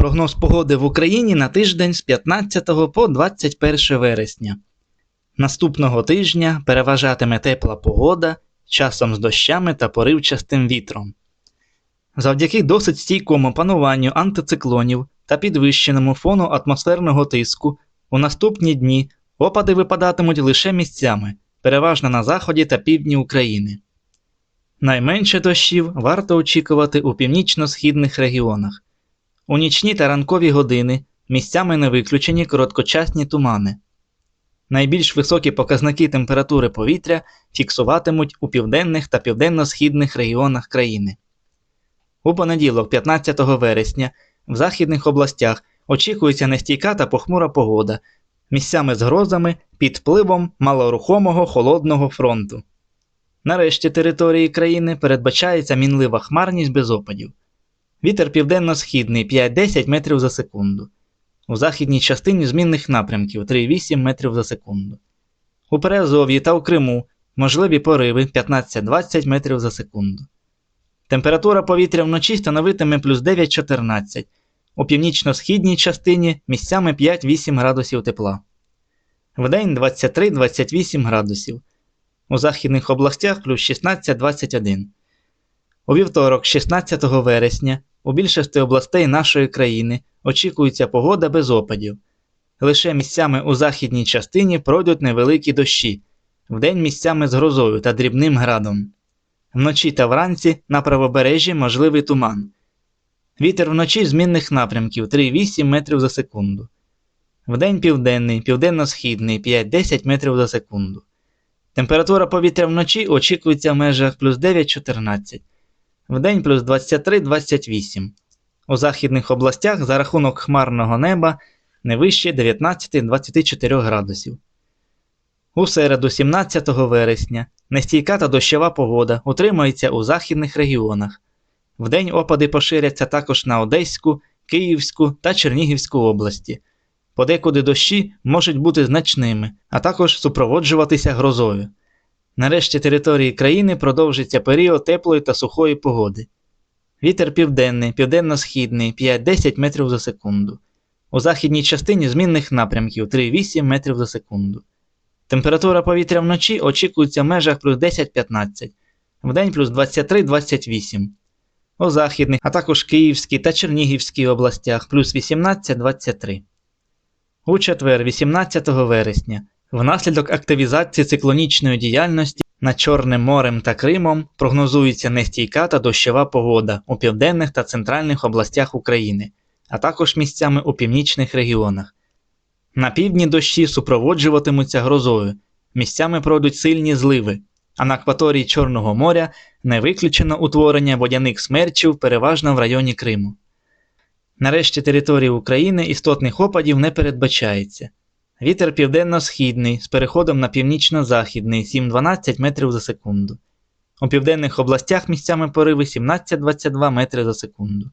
Прогноз погоди в Україні на тиждень з 15 по 21 вересня. Наступного тижня переважатиме тепла погода, часом з дощами та поривчастим вітром. Завдяки досить стійкому пануванню антициклонів та підвищеному фону атмосферного тиску у наступні дні опади випадатимуть лише місцями, переважно на заході та півдні України. Найменше дощів варто очікувати у північно-східних регіонах. У нічні та ранкові години місцями не виключені короткочасні тумани. Найбільш високі показники температури повітря фіксуватимуть у південних та південно-східних регіонах країни. У понеділок, 15 вересня, в західних областях очікується нестійка та похмура погода, місцями з грозами під впливом малорухомого холодного фронту. Нарешті території країни передбачається мінлива хмарність без опадів. Вітер південно-східний 5-10 метрів за секунду. У західній частині змінних напрямків 3,8 метрів за секунду. У Переазов'ї та у Криму можливі пориви 15-20 метрів за секунду. Температура повітря вночі становитиме плюс 9-14, у північно-східній частині місцями 5-8 градусів тепла. Вдень 23-28 градусів. У західних областях плюс 16-21. У вівторок, 16 вересня, у більшості областей нашої країни очікується погода без опадів. Лише місцями у західній частині пройдуть невеликі дощі, вдень місцями з грозою та дрібним градом. Вночі та вранці на правобережжі можливий туман. Вітер вночі змінних напрямків 3,8 метрів за секунду. Вдень південний, південно-східний 5-10 метрів за секунду. Температура повітря вночі очікується в межах плюс 9-14, вдень плюс 23-28. У західних областях за рахунок хмарного неба не вище 19-24 градусів. У середу, 17 вересня, нестійка та дощова погода утримується у західних регіонах. Вдень опади поширяться також на Одеську, Київську та Чернігівську області. Подекуди дощі можуть бути значними, а також супроводжуватися грозою. Нарешті території країни продовжиться період теплої та сухої погоди. Вітер південний, південно-східний 5-10 метрів за секунду. У західній частині змінних напрямків 3,8 метрів за секунду. Температура повітря вночі очікується в межах плюс 10-15, вдень плюс 23-28. У західних, а також Київській та Чернігівській областях плюс 18-23. У четвер, 18 вересня, внаслідок активізації циклонічної діяльності над Чорним морем та Кримом прогнозується нестійка та дощова погода у південних та центральних областях України, а також місцями у північних регіонах. На півдні дощі супроводжуватимуться грозою, місцями пройдуть сильні зливи, а на акваторії Чорного моря не виключено утворення водяних смерчів переважно в районі Криму. Нарешті території України істотних опадів не передбачається. Вітер південно-східний з переходом на північно-західний 7-12 метрів за секунду. У південних областях місцями пориви 17-22 метри за секунду.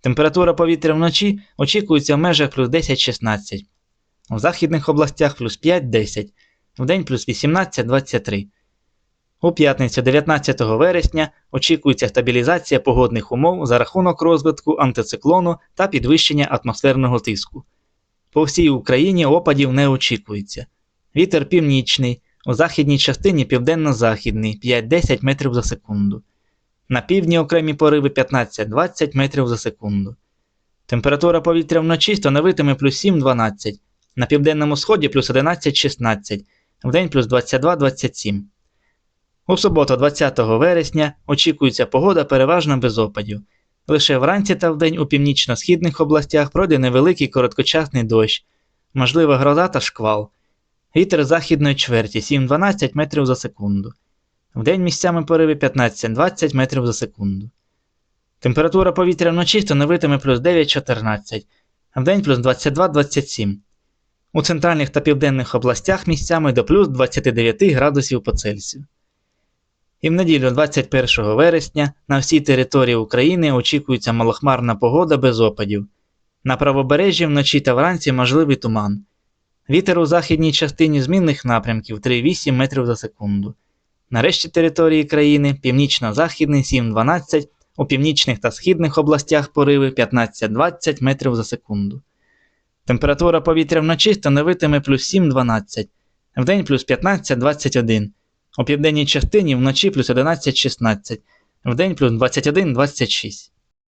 Температура повітря вночі очікується в межах плюс 10-16, у західних областях плюс 5-10, вдень плюс 18-23. У п'ятницю 19 вересня очікується стабілізація погодних умов за рахунок розвитку антициклону та підвищення атмосферного тиску. По всій Україні опадів не очікується. Вітер північний, у західній частині південно-західний 5-10 метрів за секунду. На півдні окремі пориви 15-20 метрів за секунду. Температура повітря вночі становитиме плюс 7-12, на південному сході плюс 11-16, вдень плюс 22-27. У суботу, 20 вересня, очікується погода переважно без опадів. Лише вранці та вдень у північно-східних областях пройде невеликий короткочасний дощ, можлива гроза та шквал. Вітер західної чверті 7-12 метрів за секунду. Вдень місцями пориви 15-20 метрів за секунду. Температура повітря вночі становитиме плюс 9-14, а вдень плюс 22-27. У центральних та південних областях місцями до плюс 29 градусів по Цельсію. І в неділю 21 вересня на всій території України очікується малохмарна погода без опадів. На правобережжі вночі та вранці можливий туман. Вітер у західній частині змінних напрямків 3,8 метрів за секунду. Нарешті території країни північно-західний 7-12, у північних та східних областях пориви 15-20 метрів за секунду. Температура повітря вночі становитиме плюс 7-12, вдень плюс 15-21, у південній частині вночі плюс 11-16, вдень плюс 21-26.